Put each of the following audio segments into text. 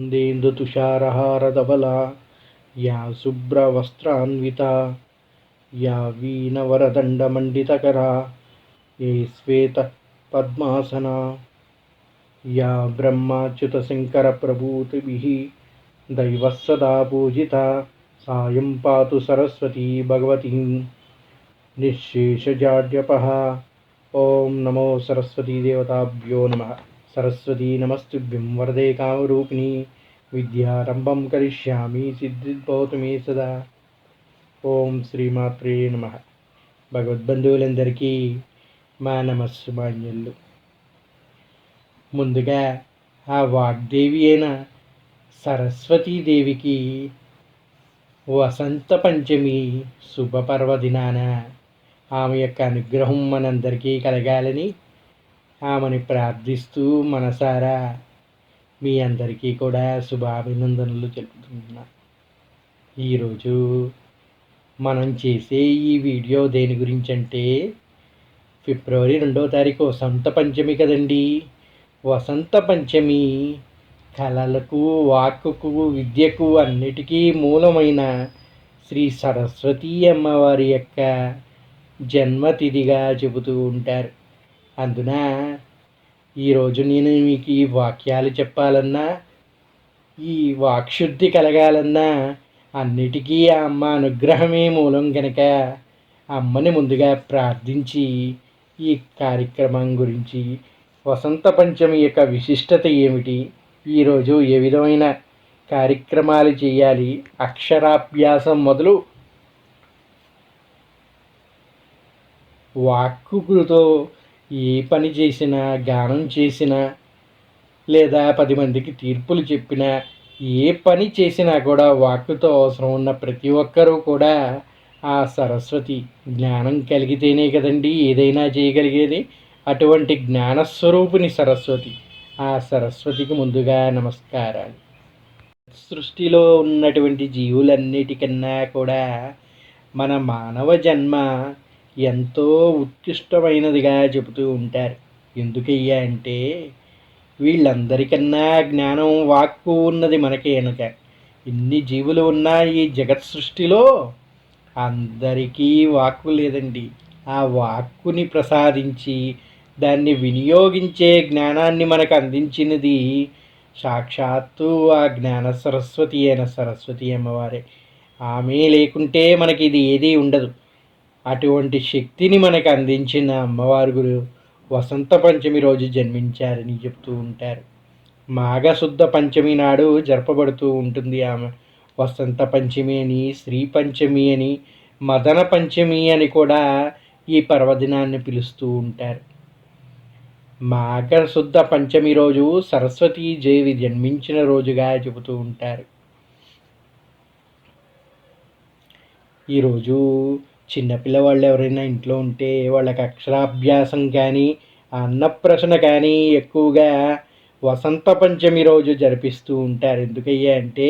न्देन्दुतुषारहारधवला या शुभ्रवस्त्रान्विता या वीणवरदण्डमण्डितकरा ये श्वेतपद्मासना या ब्रह्माच्युतशङ्करप्रभूतिभिः दैवः सदा पूजिता सायं पातु सरस्वती भगवतीं। निःशेषजाड्यपः। ॐ नमो सरस्वतीदेवताभ्यो नमः सरस्वती नमस्तुभ्यं वरदे कामरूपिणी విద్యారంభం కరిష్యామి సిద్ధిర్భవతు మే సదా ఓం శ్రీమాత్రే నమ భగవద్బంధువులందరికీ మా నమస్సుమాన్యులు ముందుగా ఆ వాగ్దేవి అయిన సరస్వతీదేవికి వసంత పంచమి శుభ పర్వదినాన ఆమె యొక్క అనుగ్రహం మనందరికీ కలగాలని ఆమెని ప్రార్థిస్తూ మనసారా మీ అందరికీ కూడా శుభాభినందనలు తెలుపుతున్నా ఈరోజు మనం చేసే ఈ వీడియో దేని గురించి అంటే ఫిబ్రవరి రెండవ తారీఖు వసంత పంచమి కదండి. వసంత పంచమి కళలకు వాక్కుకు విద్యకు అన్నిటికీ మూలమైన శ్రీ సరస్వతీ అమ్మవారి యొక్క జన్మతిథిగా చెబుతూ ఉంటారు. అందున? ఈరోజు నేను మీకు ఈ వాక్యాలు చెప్పాలన్నా ఈ వాక్శుద్ధి కలగాలన్నా అన్నిటికీ ఆ అమ్మ అనుగ్రహమే మూలం కనుక అమ్మని ముందుగా ప్రార్థించి ఈ కార్యక్రమం గురించి వసంత పంచమి యొక్క విశిష్టత ఏమిటి? ఈరోజు ఏ విధమైన కార్యక్రమాలు చేయాలి? అక్షరాభ్యాసం మొదలు వాక్కుతో ఏ పని చేసినా గానం చేసినా లేదా పది మందికి తీర్పులు చెప్పినా ఏ పని చేసినా కూడా వాక్కుతో అవసరం ఉన్న ప్రతి ఒక్కరూ కూడా ఆ సరస్వతి జ్ఞానం కలిగితేనే కదండి ఏదైనా చేయగలిగేది. అటువంటి జ్ఞానస్వరూపిణి సరస్వతి. ఆ సరస్వతికి ముందుగా నమస్కారాలు. సృష్టిలో ఉన్నటువంటి జీవులన్నిటికన్నా కూడా మన మానవ జన్మ ఎంతో ఉత్కృష్టమైనదిగా చెబుతూ ఉంటారు. ఎందుకయ్యా అంటే వీళ్ళందరికన్నా జ్ఞానం వాక్కు ఉన్నది మనకి వెనుక ఇన్ని జీవులు ఉన్నా ఈ జగత్ సృష్టిలో అందరికీ వాక్కు లేదండి. ఆ వాక్కుని ప్రసాదించి దాన్ని వినియోగించే జ్ఞానాన్ని మనకు అందించినది సాక్షాత్తు ఆ జ్ఞాన సరస్వతి అయిన సరస్వతి అమ్మవారే. ఆమె లేకుంటే మనకి ఇది ఏదీ ఉండదు. అటువంటి శక్తిని మనకు అందించిన అమ్మవారు గురు వసంత పంచమి రోజు జన్మించారని చెప్తూ ఉంటారు. మాఘశుద్ధ పంచమి నాడు జరపబడుతూ ఉంటుంది ఆమె. వసంత పంచమి అని శ్రీ పంచమి అని మదన పంచమి అని కూడా ఈ పర్వదినాన్ని పిలుస్తూ ఉంటారు. మాఘశుద్ధ పంచమి రోజు సరస్వతీ దేవి జన్మించిన రోజుగా చెబుతూ ఉంటారు. ఈరోజు చిన్నపిల్లవాళ్ళు ఎవరైనా ఇంట్లో ఉంటే వాళ్ళకి అక్షరాభ్యాసం కానీ అన్నప్రసన కానీ ఎక్కువగా వసంత పంచమి రోజు జరిపిస్తూ ఉంటారు. ఎందుకయ్యా అంటే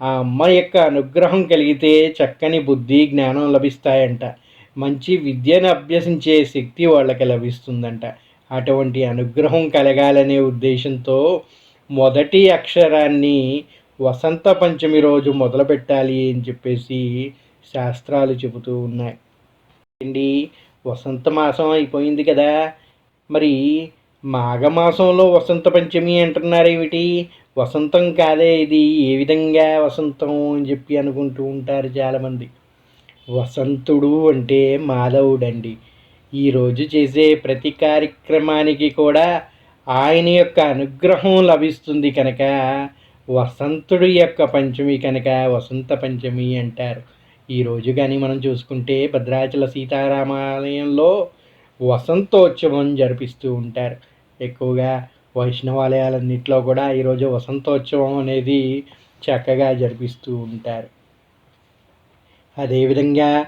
ఆ అమ్మ యొక్క అనుగ్రహం కలిగితే చక్కని బుద్ధి జ్ఞానం లభిస్తాయంట. మంచి విద్యను అభ్యసించే శక్తి వాళ్ళకి లభిస్తుందంట. అటువంటి అనుగ్రహం కలగాలనే ఉద్దేశంతో మొదటి అక్షరాన్ని వసంత పంచమి రోజు మొదలు పెట్టాలి అని చెప్పేసి శాస్త్రాలు చెబుతూ ఉన్నాయి. అండి వసంత మాసం అయిపోయింది కదా. మరి మాఘమాసంలో వసంత పంచమి అంటున్నారు ఏమిటి? వసంతం కాదే ఇది. ఏ విధంగా వసంతం అని చెప్పి అనుకుంటూ ఉంటారు చాలామంది. వసంతుడు అంటే మాధవుడండి. ఈరోజు చేసే ప్రతి కార్యక్రమానికి కూడా ఆయన యొక్క అనుగ్రహం లభిస్తుంది కనుక వసంతుడు యొక్క పంచమి కనుక వసంత పంచమి అంటారు. ఈరోజు కానీ మనం చూసుకుంటే భద్రాచల సీతారామాలయంలో వసంతోత్సవం జరిపిస్తూ ఉంటారు. ఎక్కువగా వైష్ణవాలయాలన్నింటిలో కూడా ఈరోజు వసంతోత్సవం అనేది చక్కగా జరిపిస్తూ ఉంటారు. అదేవిధంగా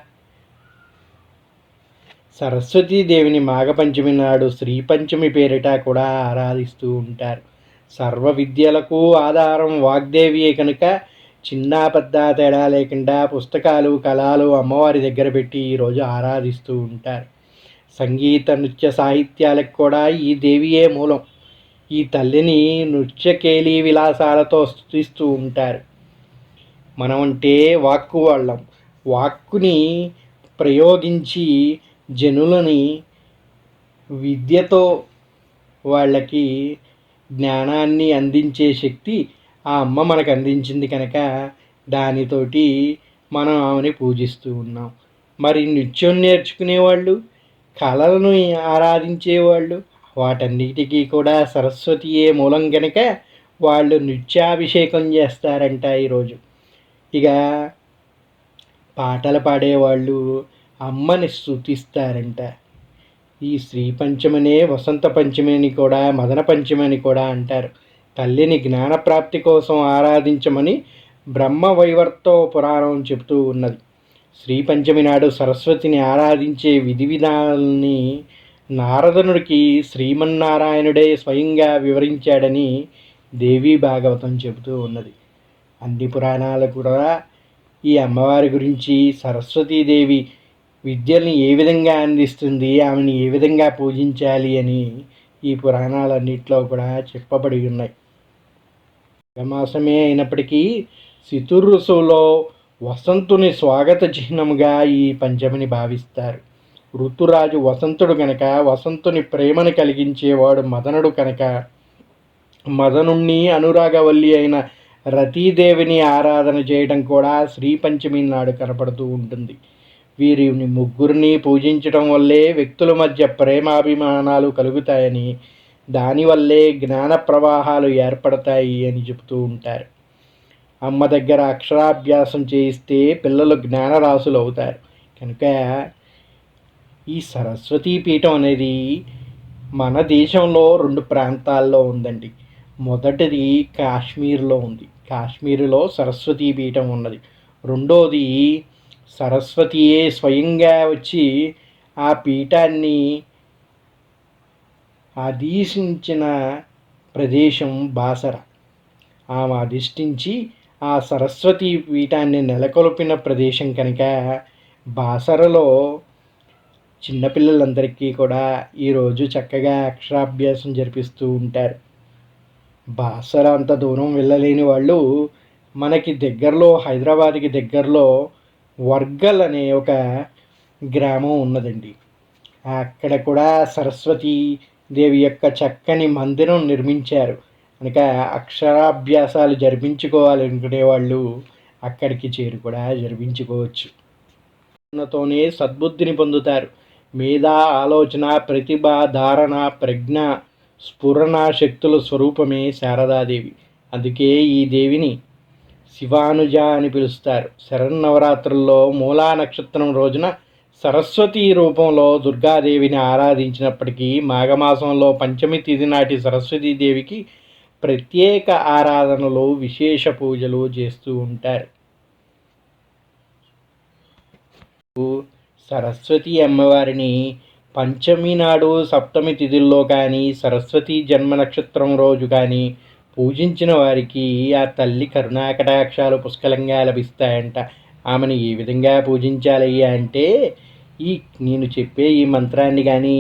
సరస్వతీదేవిని మాఘపంచమి నాడు శ్రీ పంచమి పేరిట కూడా ఆరాధిస్తూ ఉంటారు. సర్వ విద్యలకు ఆధారం వాగ్దేవియే కనుక చిన్న పెద్ద తేడా లేకుండా పుస్తకాలు కళలు అమ్మవారి దగ్గర పెట్టి ఈరోజు ఆరాధిస్తూ ఉంటారు. సంగీత నృత్య సాహిత్యాలకు కూడా ఈ దేవియే మూలం. ఈ తల్లిని నృత్యకేలి విలాసాలతో స్థుతిస్తూ ఉంటారు. మనం అంటే వాక్కు వాళ్ళం. వాక్కుని ప్రయోగించి జనులని విద్యతో వాళ్ళకి జ్ఞానాన్ని అందించే శక్తి ఆ అమ్మ మనకు అందించింది కనుక దానితోటి మనం ఆమెని పూజిస్తూ ఉన్నాం. మరి నృత్యం నేర్చుకునేవాళ్ళు కళలను ఆరాధించేవాళ్ళు వాటన్నిటికీ కూడా సరస్వతియే మూలం కనుక వాళ్ళు నృత్యాభిషేకం చేస్తారంట ఈరోజు. ఇక పాటలు పాడేవాళ్ళు అమ్మని స్థుతిస్తారంట ఈ శ్రీ పంచమనే వసంత పంచమి అని కూడా మదన పంచమి అని కూడా అంటారు. తల్లిని జ్ఞానప్రాప్తి కోసం ఆరాధించమని బ్రహ్మ వైవర్తో పురాణం చెబుతూ ఉన్నది. శ్రీ పంచమి నాడు సరస్వతిని ఆరాధించే విధి విధానాలని నారదనుడికి శ్రీమన్నారాయణుడే స్వయంగా వివరించాడని దేవీ భాగవతం చెబుతూ ఉన్నది. అన్ని పురాణాలు కూడా ఈ అమ్మవారి గురించి సరస్వతీదేవి విద్యల్ని ఏ విధంగా అందిస్తుంది ఆమెను ఏ విధంగా పూజించాలి అని ఈ పురాణాలన్నింటిలో కూడా చెప్పబడి ఉన్నాయి. మాసమే అయినప్పటికీ శితుర్రుసులో వసంతుని స్వాగత చిహ్నముగా ఈ పంచమిని భావిస్తారు. ఋతురాజు వసంతుడు కనుక వసంతుని ప్రేమను కలిగించేవాడు మదనుడు కనుక మదనుణ్ణి అనురాగవల్లి అయిన రతీదేవిని ఆరాధన చేయడం కూడా శ్రీ పంచమి నాడు కనపడుతూ ఉంటుంది. వీరిని ముగ్గురిని పూజించడం వల్లే వ్యక్తుల మధ్య ప్రేమాభిమానాలు కలుగుతాయని దానివల్లే జ్ఞాన ప్రవాహాలు ఏర్పడతాయి అని చెబుతూ ఉంటారు. అమ్మ దగ్గర అక్షరాభ్యాసం చేయిస్తే పిల్లలు జ్ఞానరాశులు అవుతారు. కనుక ఈ సరస్వతీ పీఠం అనేది మన దేశంలో రెండు ప్రాంతాల్లో ఉందండి. మొదటిది కాశ్మీర్లో ఉంది. కాశ్మీర్లో సరస్వతీ పీఠం ఉన్నది. రెండోది సరస్వతియే స్వయంగా వచ్చి ఆ పీఠాన్ని అధీశించిన ప్రదేశం బాసర. ఆమె అధిష్ఠించి ఆ సరస్వతి పీఠాన్ని నెలకొల్పిన ప్రదేశం కనుక బాసరలో చిన్నపిల్లలందరికీ కూడా ఈరోజు చక్కగా అక్షరాభ్యాసం జరిపిస్తూ ఉంటారు. బాసర అంత దూరం వెళ్ళలేని వాళ్ళు మనకి దగ్గరలో హైదరాబాద్కి దగ్గరలో వర్గల్ అనే ఒక గ్రామం ఉన్నదండి. అక్కడ కూడా సరస్వతి దేవి యొక్క చక్కని మందిరం నిర్మించారు. కనుక అక్షరాభ్యాసాలు జరిపించుకోవాలనుకునే వాళ్ళు అక్కడికి చేరు కూడా జరిపించుకోవచ్చు. తోనే సద్బుద్ధిని పొందుతారు. మీద ఆలోచన ప్రతిభ ధారణ ప్రజ్ఞ స్ఫురణ శక్తుల స్వరూపమే శారదాదేవి. అందుకే ఈ దేవిని శివానుజ అని పిలుస్తారు. శరన్నవరాత్రుల్లో మూలా నక్షత్రం రోజున సరస్వతి రూపంలో దుర్గాదేవిని ఆరాధించినప్పటికీ మాఘమాసంలో పంచమి తిథి నాటి సరస్వతీదేవికి ప్రత్యేక ఆరాధనలు విశేష పూజలు చేస్తూ ఉంటారు. సరస్వతి అమ్మవారిని పంచమి నాడు సప్తమి తిథుల్లో కానీ సరస్వతి జన్మ నక్షత్రం రోజు కానీ పూజించిన వారికి ఆ తల్లి కరుణాకటాక్షాలు పుష్కలంగా లభిస్తాయంట. ఆమెను ఏ విధంగా పూజించాలి అంటే ఈ నేను చెప్పే ఈ మంత్రాన్ని కానీ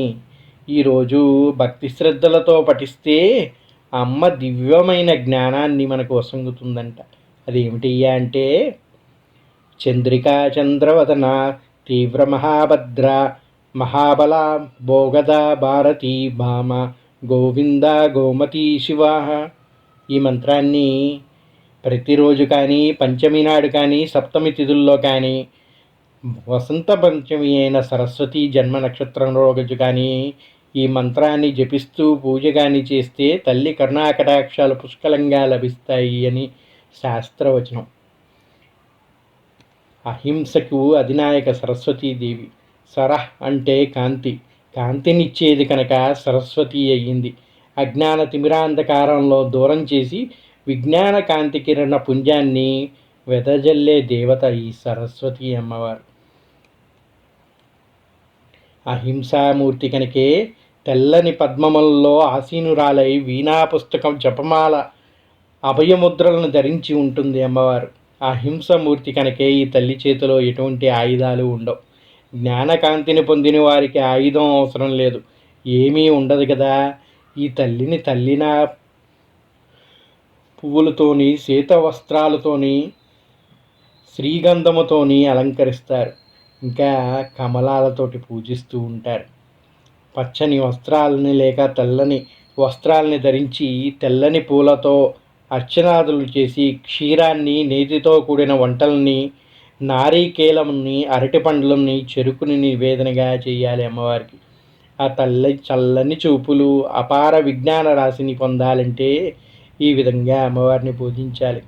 ఈరోజు భక్తి శ్రద్ధలతో పఠిస్తే అమ్మ దివ్యమైన జ్ఞానాన్ని మనకు వసంగుతుందంట. అదేమిటి అంటే చంద్రికా చంద్రవదన తీవ్ర మహాభద్ర మహాబల భోగద భారతి భామ గోవింద గోమతి శివాహ ఈ మంత్రాన్ని ప్రతిరోజు కానీ పంచమి నాడు కానీ సప్తమి తిథుల్లో కానీ వసంత పంచమి అయిన సరస్వతి జన్మ నక్షత్రం రోజు కానీ ఈ మంత్రాన్ని జపిస్తూ పూజ కానీ చేస్తే తల్లి కరుణాకటాక్షాలు పుష్కలంగా లభిస్తాయి అని శాస్త్రవచనం. అహింసకు అధినాయక సరస్వతీదేవి సరహ్ అంటే కాంతి. కాంతినిచ్చేది కనుక సరస్వతి అయ్యింది. అజ్ఞాన తిమిరాంధకారంలో దూరం చేసి విజ్ఞాన కాంతి కిరణ పుంజాన్ని వెదజల్లే దేవత ఈ సరస్వతి అమ్మవారు. అహింసామూర్తి కనుకే తెల్లని పద్మములలో ఆసీనురాలై వీణా పుస్తకం జపమాల అభయముద్రలను ధరించి ఉంటుంది అమ్మవారు. ఆ హింసమూర్తి కనుకే ఈ తల్లి చేతిలో ఎటువంటి ఆయుధాలు ఉండవు. జ్ఞానకాంతిని పొందిన వారికి ఆయుధం అవసరం లేదు. ఏమీ ఉండదు కదా. ఈ తల్లిని తల్లిన పువ్వులతోని శీత వస్త్రాలతోని శ్రీగంధముతోని అలంకరిస్తారు. ఇంకా కమలాలతోటి పూజిస్తూ ఉంటారు. పచ్చని వస్త్రాలని లేక తెల్లని వస్త్రాలని ధరించి తెల్లని పూలతో అర్చనాదులు చేసి క్షీరాన్ని నేతితో కూడిన వంటల్ని నారీకేలంని అరటి పండ్లని చెరుకుని నివేదనగా చేయాలి అమ్మవారికి. ఆ తల్లి చల్లని చూపులు అపార విజ్ఞాన రాశిని పొందాలంటే ఈ విధంగా అమ్మవారిని పూజించాలి.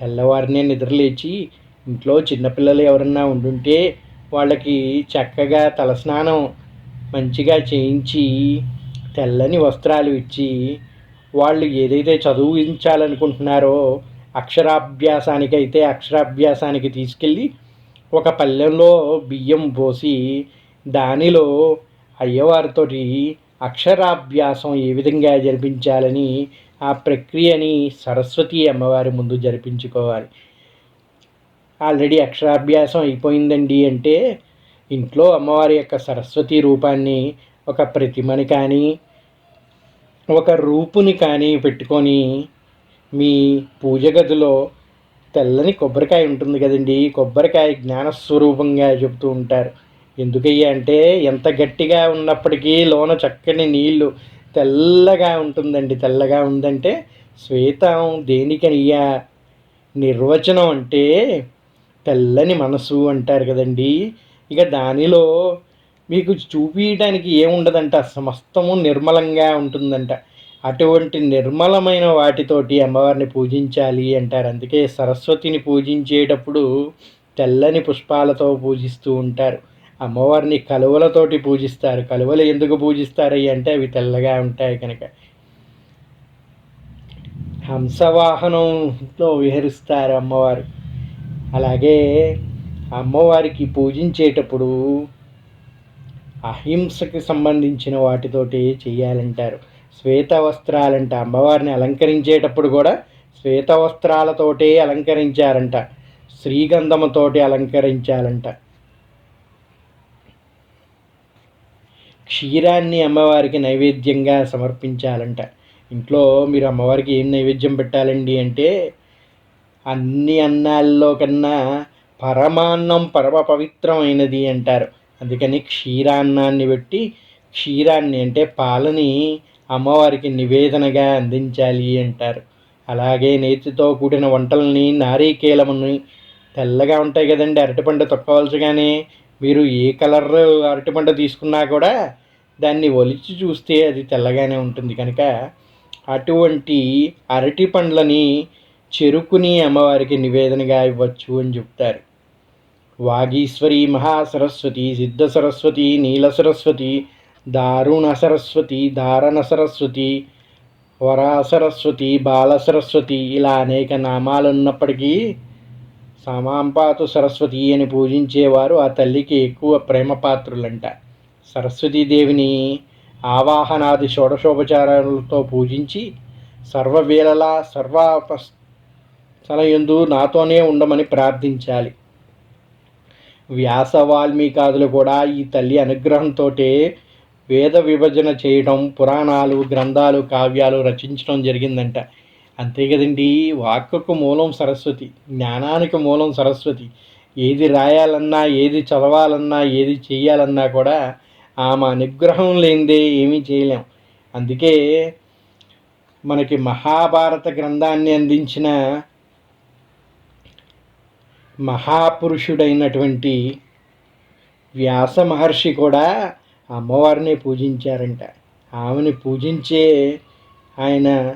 తెల్లవారినే నిద్రలేచి ఇంట్లో చిన్నపిల్లలు ఎవరన్నా ఉండుంటే వాళ్ళకి చక్కగా తలస్నానం మంచిగా చేయించి తెల్లని వస్త్రాలు ఇచ్చి వాళ్ళు ఏదైతే చదివించాలనుకుంటున్నారో అక్షరాభ్యాసానికి అయితే అక్షరాభ్యాసానికి తీసుకెళ్ళి ఒక పల్లెంలో బియ్యం పోసి దానిలో అయ్యవారితోటి అక్షరాభ్యాసం ఏ విధంగా జరిపించాలని ఆ ప్రక్రియని సరస్వతి అమ్మవారి ముందు జరిపించుకోవాలి. ఆల్రెడీ అక్షరాభ్యాసం అయిపోయిందండి అంటే ఇంట్లో అమ్మవారి యొక్క సరస్వతి రూపాన్ని ఒక ప్రతిమని కానీ ఒక రూపుని కానీ పెట్టుకొని మీ పూజ గదిలో తెల్లని కొబ్బరికాయ ఉంటుంది కదండి కొబ్బరికాయ జ్ఞానస్వరూపంగా చెబుతూ ఉంటారు. ఎందుకయ్యా అంటే ఎంత గట్టిగా ఉన్నప్పటికీ లోన చక్కని నీళ్ళు తెల్లగా ఉంటుందండి. తెల్లగా ఉందంటే శ్వేతం దేనికనియ్యా? నిర్వచనం అంటే తెల్లని మనసు అంటారు కదండి. ఇక దానిలో మీకు చూపించడానికి ఏముండదంట సమస్తము నిర్మలంగా ఉంటుందంట. అటువంటి నిర్మలమైన వాటితోటి అమ్మవారిని పూజించాలి అంటారు. అందుకే సరస్వతిని పూజించేటప్పుడు తెల్లని పుష్పాలతో పూజిస్తూ ఉంటారు. అమ్మవారిని కలువలతోటి పూజిస్తారు. కలువలు ఎందుకు పూజిస్తారు అంటే అవి తెల్లగా ఉంటాయి కనుక. హంసవాహనంలో విహరిస్తారు అమ్మవారు. అలాగే అమ్మవారికి పూజించేటప్పుడు అహింసకి సంబంధించిన వాటితోటి చేయాలంటారు. శ్వేత వస్త్రాలంట. అమ్మవారిని అలంకరించేటప్పుడు కూడా శ్వేత వస్త్రాలతోటే అలంకరించారంట. శ్రీగంధముతోటి అలంకరించాలంట. క్షీరాన్ని అమ్మవారికి నైవేద్యంగా సమర్పించాలంట. ఇంట్లో మీరు అమ్మవారికి ఏం నైవేద్యం పెట్టాలండి అంటే అన్ని అన్నాల్లో కన్నా పరమాన్నం పరమ పవిత్రమైనది అంటారు. అందుకని క్షీరాన్నాన్ని పెట్టి క్షీరాన్ని అంటే పాలని అమ్మవారికి నివేదనగా అందించాలి అంటారు. అలాగే నేతితో కూడిన వంటల్ని నారీకేలముని తెల్లగా ఉంటాయి కదండి అరటిపండు తొక్కవలసగానే మీరు ఏ కలర్ అరటిపండు తీసుకున్నా కూడా దాన్ని ఒలిచి చూస్తే అది తెల్లగానే ఉంటుంది. కనుక అటువంటి అరటి పండ్లని చెరుకుని అమ్మవారికి నివేదనగా ఇవ్వచ్చు అని చెప్తారు. వాగీశ్వరి మహాసరస్వతి సిద్ధ సరస్వతి నీల సరస్వతి దారుణ సరస్వతి దారణ సరస్వతి వరా సరస్వతి బాల సరస్వతి ఇలా అనేక నామాలు ఉన్నప్పటికీ సామాంపాతు సరస్వతి అని పూజించేవారు ఆ తల్లికి ఎక్కువ ప్రేమ పాత్రులంట సరస్వతీదేవిని ఆవాహనాది షోడశోపచారాలతో పూజించి సర్వవేళలా సర్వాపస్థలయందు నాతోనే ఉండమని ప్రార్థించాలి. వ్యాస వాల్మీకాదులు కూడా ఈ తల్లి అనుగ్రహంతో వేద విభజన చేయడం పురాణాలు గ్రంథాలు కావ్యాలు రచించడం జరిగిందంట. అంతే కదండి వాక్కు మూలం సరస్వతి జ్ఞానానికి మూలం సరస్వతి. ఏది రాయాలన్నా ఏది చదవాలన్నా ఏది చేయాలన్నా కూడా ఆమె అనుగ్రహం లేనిదే ఏమీ చేయలేం. అందుకే మనకి మహాభారత గ్రంథాన్ని అందించిన మహాపురుషుడైనటువంటి వ్యాస మహర్షి కూడా అమ్మవారిని పూజించారంట. ఆమెని పూజించే ఆయన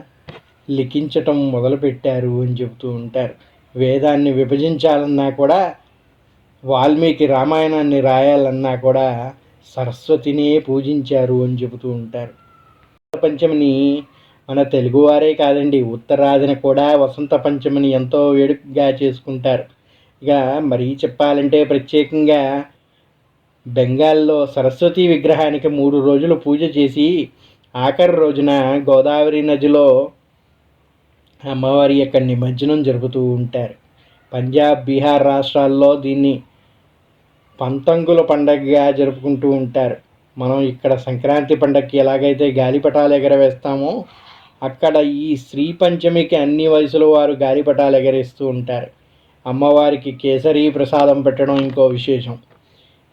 లిఖించటం మొదలుపెట్టారు అని చెబుతూ ఉంటారు. వేదాన్ని విభజించాలన్నా కూడా వాల్మీకి రామాయణాన్ని రాయాలన్నా కూడా సరస్వతినే పూజించారు అని చెబుతూ ఉంటారు. పంచమిని మన తెలుగువారే కాదండి ఉత్తరాదిన కూడా వసంత పంచమిని ఎంతో వేడుకగా చేసుకుంటారు. ఇక మరీ చెప్పాలంటే ప్రత్యేకంగా బెంగాల్లో సరస్వతి విగ్రహానికి మూడు రోజులు పూజ చేసి ఆఖరి రోజున గోదావరి నదిలో అమ్మవారి యొక్క నిమజ్జనం జరుపుతూ ఉంటారు. పంజాబ్ బీహార్ రాష్ట్రాల్లో దీన్ని పంతంగుల పండగగా జరుపుకుంటూ ఉంటారు. మనం ఇక్కడ సంక్రాంతి పండగకి ఎలాగైతే గాలిపటాలు ఎగరవేస్తామో అక్కడ ఈ శ్రీ పంచమికి అన్ని వయసుల వారు గాలిపటాలు ఎగరేస్తూ ఉంటారు. అమ్మవారికి కేసరి ప్రసాదం పెట్టడం ఇంకో విశేషం.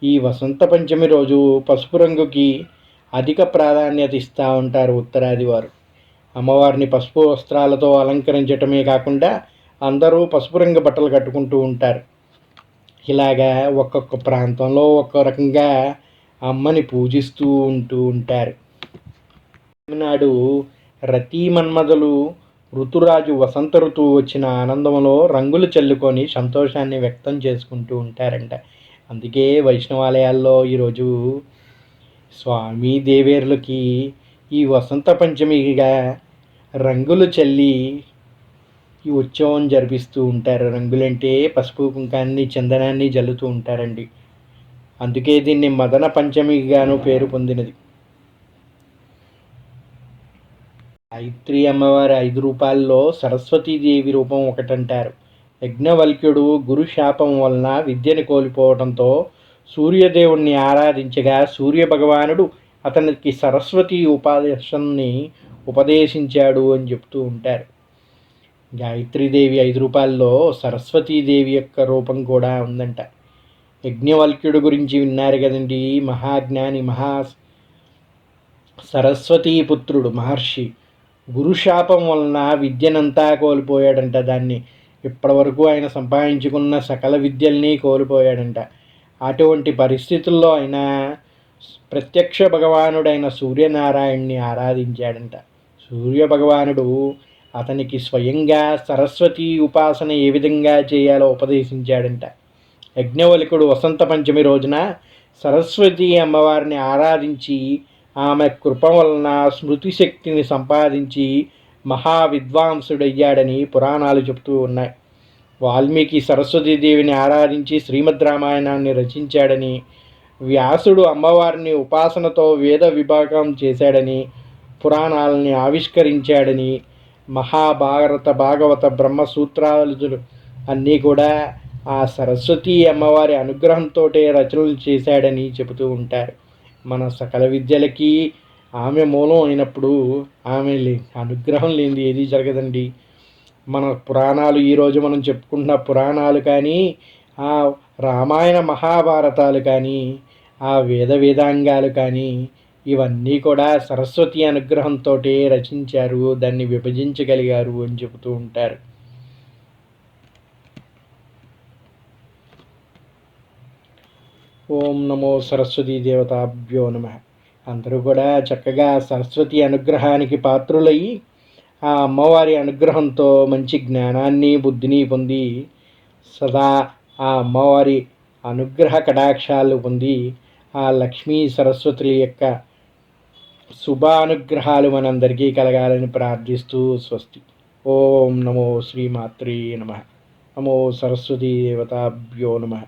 ఈ వసంత పంచమి రోజు పసుపు రంగుకి అధిక ప్రాధాన్యత ఇస్తూ ఉంటారు ఉత్తరాది వారు అమ్మవారిని పసుపు వస్త్రాలతో అలంకరించటమే కాకుండా అందరూ పసుపు రంగు బట్టలు కట్టుకుంటూ ఉంటారు. ఇలాగా ఒక్కొక్క ప్రాంతంలో ఒక్కో రకంగా అమ్మని పూజిస్తూ ఉంటూ ఉంటారు. నాడు రతీ మన్మధులు ఋతురాజు వసంత ఋతువు వచ్చిన ఆనందంలో రంగులు చల్లుకొని సంతోషాన్ని వ్యక్తం చేసుకుంటూ ఉంటారంట. అందుకే వైష్ణవాలయాల్లో ఈరోజు స్వామి దేవేరులకి ఈ వసంత పంచమిగా రంగులు చల్లి ఈ ఉత్సవం జరిపిస్తూ ఉంటారు. రంగులంటే పసుపు కుంకాన్ని చందనాన్ని జల్లుతూ ఉంటారండి. అందుకే దీన్ని మదన పంచమిగాను పేరు పొందినది. ఐత్రి అమ్మవారి ఐదు రూపాల్లో సరస్వతీదేవి రూపం ఒకటంటారు. యజ్ఞవల్క్యుడు గురు శాపం వలన విద్యను కోల్పోవడంతో సూర్యదేవుణ్ణి ఆరాధించగా సూర్య భగవానుడు అతనికి సరస్వతి ఉపాదేశాన్ని ఉపదేశించాడు అని చెప్తూ ఉంటారు. గాయత్రీదేవి ఐదు రూపాయల్లో సరస్వతీదేవి యొక్క రూపం కూడా ఉందంట. యజ్ఞవల్క్యుడు గురించి విన్నారు కదండి మహాజ్ఞాని మహా సరస్వతీపుత్రుడు మహర్షి. గురుశాపం వలన విద్యనంతా కోల్పోయాడంట దాన్ని. ఇప్పటివరకు ఆయన సంపాదించుకున్న సకల విద్యల్ని కోల్పోయాడంట. అటువంటి పరిస్థితుల్లో ఆయన ప్రత్యక్ష భగవానుడైన సూర్యనారాయణ్ణి ఆరాధించాడంట. సూర్య భగవానుడు అతనికి స్వయంగా సరస్వతి ఉపాసన ఏ విధంగా చేయాలో ఉపదేశించాడంట. యజ్ఞవలికుడు వసంత పంచమి రోజున సరస్వతి అమ్మవారిని ఆరాధించి ఆమె కృప వలన స్మృతి శక్తిని సంపాదించి మహా విద్వాంసుడయ్యాడని పురాణాలు చెబుతూ ఉన్నాయి. వాల్మీకి సరస్వతీదేవిని ఆరాధించి శ్రీమద్ రామాయణాన్ని రచించాడని వ్యాసుడు అమ్మవారిని ఉపాసనతో వేద విభాగం చేశాడని పురాణాలని ఆవిష్కరించాడని మహాభారత భాగవత బ్రహ్మసూత్రాలు అన్నీ కూడా ఆ సరస్వతి అమ్మవారి అనుగ్రహంతో రచనలు చేశాడని చెబుతూ ఉంటారు. మన సకల విద్యలకి ఆమె మూలం అయినప్పుడు ఆమె లే అనుగ్రహం లేనిది ఏది జరగదండి. మన పురాణాలు ఈరోజు మనం చెప్పుకుంటున్న పురాణాలు కానీ ఆ రామాయణ మహాభారతాలు కానీ ఆ వేద వేదాంగాలు కానీ ఇవన్నీ కూడా సరస్వతి అనుగ్రహంతో రచించారు దాన్ని విభజించగలిగారు అని చెబుతూ ఉంటారు. ఓం నమో సరస్వతీ దేవతాభ్యో నమ. అందరూ కూడా చక్కగా సరస్వతి అనుగ్రహానికి పాత్రులయ్యి ఆ అమ్మవారి అనుగ్రహంతో మంచి జ్ఞానాన్ని బుద్ధిని పొంది సదా ఆ అమ్మవారి అనుగ్రహ కటాక్షాలు పొంది ఆ లక్ష్మీ సరస్వతుల యొక్క శుభానుగ్రహాలు మనందరికీ కలగాలని ప్రార్థిస్తూ స్వస్తి. ఓం నమో శ్రీమాత్రే నమ. నమో సరస్వతీ దేవతాభ్యో నమ.